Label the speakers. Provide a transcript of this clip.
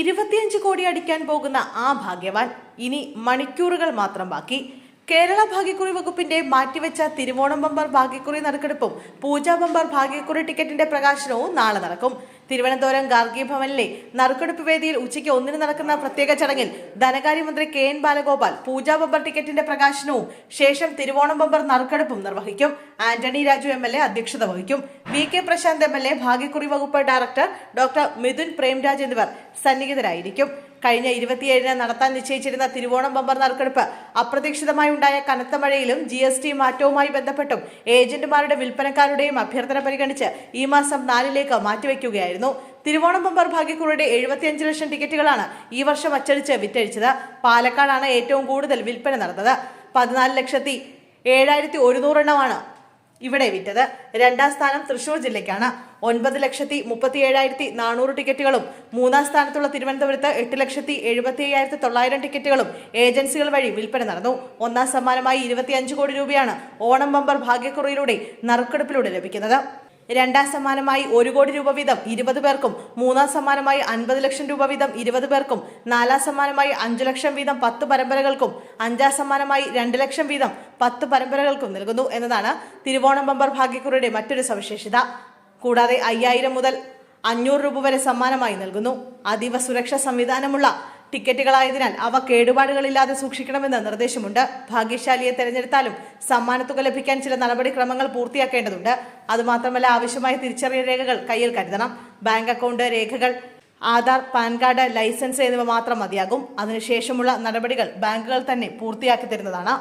Speaker 1: ഇരുപത്തിയഞ്ച് കോടി അടിക്കാൻ പോകുന്ന ആ ഭാഗ്യവാൻ ഇനി മണിക്കൂറുകൾ മാത്രം ബാക്കി. കേരള ഭാഗ്യക്കുറി വകുപ്പിന്റെ മാറ്റിവെച്ച തിരുവോണം ബമ്പർ ഭാഗ്യക്കുറി നറുക്കെടുപ്പും പൂജാ ബമ്പർ ഭാഗ്യക്കുറി ടിക്കറ്റിന്റെ പ്രകാശനവും നാളെ നടക്കും. തിരുവനന്തപുരം ഗാർഗി ഭവനിലെ നറുക്കെടുപ്പ് വേദിയിൽ ഉച്ചയ്ക്ക് ഒന്നിന് നടക്കുന്ന പ്രത്യേക ചടങ്ങിൽ ധനകാര്യമന്ത്രി K N Balagopal Pooja bumper ടിക്കറ്റിന്റെ പ്രകാശനവും ശേഷം തിരുവോണം ബമ്പർ നറുക്കെടുപ്പും നിർവഹിക്കും. ആന്റണി രാജു എം അധ്യക്ഷത വഹിക്കും. വി കെ പ്രശാന്ത് എ ഭാഗ്യക്കുറി വകുപ്പ് ഡയറക്ടർ ഡോക്ടർ മിഥുൻ പ്രേംരാജ് എന്നിവർ സന്നിഹിതരായിരിക്കും. കഴിഞ്ഞ ഇരുപത്തിയേഴിന് നടത്താൻ നിശ്ചയിച്ചിരുന്ന തിരുവോണം ബമ്പർ നറുക്കെടുപ്പ് അപ്രതീക്ഷിതമായി ഉണ്ടായ കനത്ത മഴയിലും ജി എസ് ടി മാറ്റവുമായി ബന്ധപ്പെട്ടും ഏജന്റുമാരുടെ വിൽപ്പനക്കാരുടെയും അഭ്യർത്ഥന പരിഗണിച്ച് ഈ മാസം നാലിലേക്ക് മാറ്റിവെക്കുകയായിരുന്നു. തിരുവോണം ബമ്പർ ഭാഗ്യക്കുറിയുടെ എഴുപത്തിയഞ്ച് ലക്ഷം ടിക്കറ്റുകളാണ് ഈ വർഷം അച്ചടിച്ച് വിറ്റഴിച്ചത്. പാലക്കാടാണ് ഏറ്റവും കൂടുതൽ വിൽപ്പന നടന്നത്. പതിനാല് ലക്ഷത്തി ഏഴായിരത്തി ഒരുന്നൂറെണ്ണമാണ് ഇവിടെ വിറ്റത്. രണ്ടാം സ്ഥാനം തൃശൂർ ജില്ലയ്ക്കാണ്. ഒൻപത് ലക്ഷത്തി മുപ്പത്തി ഏഴായിരത്തി നാനൂറ് ടിക്കറ്റുകളും മൂന്നാം സ്ഥാനത്തുള്ള തിരുവനന്തപുരത്ത് എട്ട് ലക്ഷത്തി എഴുപത്തി അയ്യായിരത്തി തൊള്ളായിരം ടിക്കറ്റുകളും ഏജൻസികൾ വഴി വിൽപ്പന നടന്നു. ഒന്നാം സമ്മാനമായി ഇരുപത്തിയഞ്ച് കോടി രൂപയാണ് ഓണം ബമ്പർ ഭാഗ്യക്കുറിയിലൂടെ നറുക്കെടുപ്പിലൂടെ ലഭിക്കുന്നത്. രണ്ടാം സമ്മാനമായി ഒരു കോടി രൂപ വീതം ഇരുപത് പേർക്കും മൂന്നാം സമ്മാനമായി അൻപത് ലക്ഷം രൂപ വീതം ഇരുപത് പേർക്കും നാലാം സമ്മാനമായി അഞ്ചു ലക്ഷം വീതം പത്ത് പരമ്പരകൾക്കും അഞ്ചാം സമ്മാനമായി രണ്ട് ലക്ഷം വീതം പത്ത് പരമ്പരകൾക്കും നൽകുന്നു എന്നതാണ് തിരുവോണം ബമ്പർ ഭാഗ്യക്കുറിയുടെ മറ്റൊരു സവിശേഷത. കൂടാതെ അയ്യായിരം മുതൽ അഞ്ഞൂറ് രൂപ വരെ സമ്മാനമായി നൽകുന്നു. അതീവ സുരക്ഷാ സംവിധാനമുള്ള ടിക്കറ്റുകളായതിനാൽ അവ കേടുപാടുകളില്ലാതെ സൂക്ഷിക്കണമെന്ന് നിർദ്ദേശമുണ്ട്. ഭാഗ്യശാലിയെ തെരഞ്ഞെടുത്താലും സമ്മാനത്തുക ലഭിക്കാൻ ചില നടപടിക്രമങ്ങൾ പൂർത്തിയാക്കേണ്ടതുണ്ട്. അതുമാത്രമല്ല ആവശ്യമായ തിരിച്ചറിയൽ രേഖകൾ കയ്യിൽ കരുതണം. ബാങ്ക് അക്കൗണ്ട് രേഖകൾ ആധാർ പാൻ കാർഡ് ലൈസൻസ് എന്നിവ മാത്രം മതിയാകും. അതിനുശേഷമുള്ള നടപടികൾ ബാങ്കുകൾ തന്നെ പൂർത്തിയാക്കി തരുന്നതാണ്.